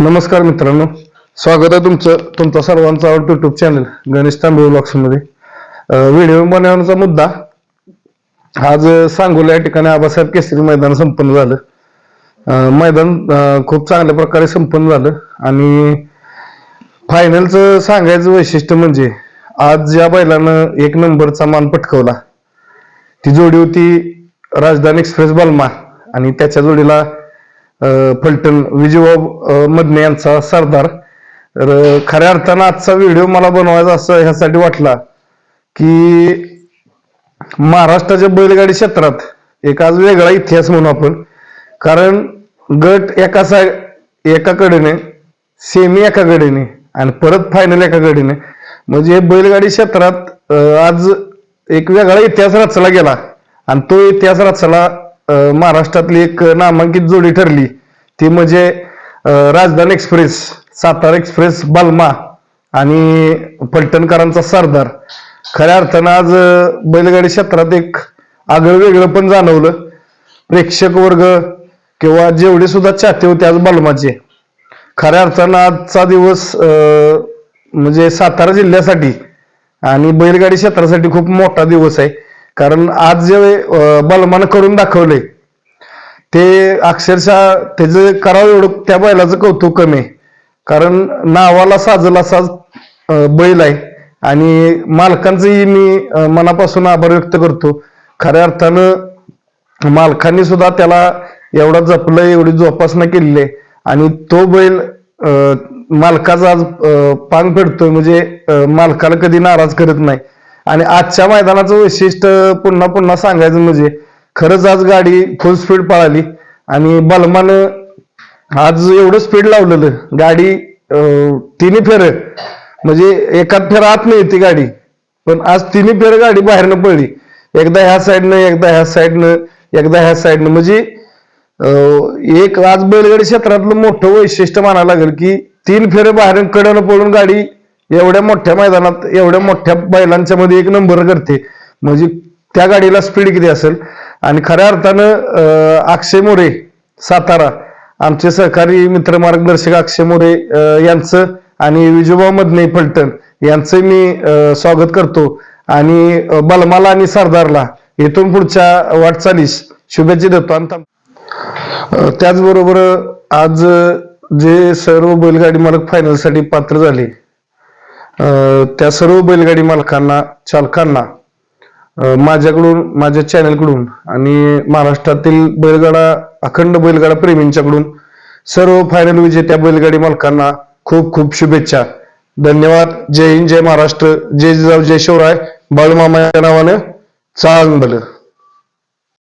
नमस्कार मित्रांनो. स्वागत आहे तुमचं तुमचा सर्वांचा आवडतं युट्यूब चॅनल गणेश तांबे ब्लॉग्समध्ये. व्हिडिओ बनवण्याचा मुद्दा आज सांगोला या ठिकाणी आबासाहेब केसरी मैदान संपन्न झालं. मैदान खूप चांगल्या प्रकारे संपन्न झालं आणि फायनलचं सांगायचं वैशिष्ट्य म्हणजे आज ज्या बैलानं एक नंबरचा मान पटकवला. ती जोडी होती राजधानी एक्सप्रेस बलमा आणि त्याच्या जोडीला फलटण विजयबाब मदने यांचा सरदार. तर खऱ्या अर्थानं आजचा व्हिडिओ मला बनवायचा असं ह्यासाठी वाटला की महाराष्ट्राच्या बैलगाडी क्षेत्रात एक आज वेगळा इतिहास म्हणू आपण. कारण गट एका सा एकाकडेने सेमी एकाकडेने आणि परत फायनल एकाकडेने. म्हणजे बैलगाडी क्षेत्रात आज एक वेगळा इतिहास रचला गेला. आणि तो इतिहास रचला महाराष्ट्रातली एक नामांकित जोडी ठरली. ती म्हणजे राजधान राजधानी एक्सप्रेस सातारा एक्सप्रेस बालमा आणि पलटणकरांचा सरदार. खऱ्या अर्थानं आज बैलगाडी क्षेत्रात एक आगळं वेगळं पण जाणवलं. प्रेक्षक वर्ग किंवा जेवढे सुद्धा चाहते होते आज बालमाचे. खऱ्या अर्थानं आजचा दिवस म्हणजे सातारा जिल्ह्यासाठी आणि बैलगाडी क्षेत्रासाठी खूप मोठा दिवस आहे. कारण आज जे बलमान बलमानं करून दाखवले ते अक्षरशः त्याचं करावं एवढं त्या बैलाचं कौतुक कमी. आहे कारण नावाला साजला असा बैल आहे. आणि मालकांचंही मी मनापासून आभार व्यक्त करतो. खऱ्या अर्थानं मालकांनी सुद्धा त्याला एवढा जपलं एवढी जोपासना केलेली आहे. आणि तो बैल मालकाचा आज पांग फेडतोय. म्हणजे मालकाला कधी नाराज करत नाही. आणि आजच्या मैदानाचं वैशिष्ट्य पुन्हा पुन्हा सांगायचं म्हणजे खरंच आज गाडी फुल स्पीड पळाली. आणि बलमानं आज एवढं स्पीड लावलेलं. गाडी तिन्ही फेर. म्हणजे एकात फेर आत नाही ती गाडी. पण आज तिन्ही फेर गाडी बाहेरनं पळली. एकदा ह्या साईडनं एकदा ह्या साईडनं एकदा ह्या साईडनं म्हणजे एक आज बैलगाडी क्षेत्रातलं मोठं वैशिष्ट्य म्हणायला लागेल की तीन फेरे बाहेर कडनं पळून गाडी एवढ्या मोठ्या मैदानात एवढ्या मोठ्या बैलांच्या मध्ये एक नंबर करते म्हणजे त्या गाडीला स्पीड किती असेल? आणि खऱ्या अर्थानं अक्षय मोरे सातारा आमचे सहकारी मित्र मार्गदर्शक अक्षय मोरे यांचं आणि विजयभाऊ मदने फलटण यांचं मी स्वागत करतो. आणि बलमाला आणि सरदारला येथून पुढच्या वाटचालीस शुभेच्छा देतो. आणि थांब- त्याचबरोबर आज जे सर्व बैलगाडी मालक फायनलसाठी पात्र झाले त्या सर्व बैलगाडी मालकांना चालकांना माझ्याकडून माझ्या चॅनलकडून आणि महाराष्ट्रातील बैलगाडा अखंड बैलगाडा प्रेमींच्याकडून सर्व फायनल विजेत्या बैलगाडी मालकांना खूप खूप शुभेच्छा. धन्यवाद. जय हिंद जय महाराष्ट्र. जय जिजाऊ जय शिवराय. बाळूमामा या नावानं चांगलं.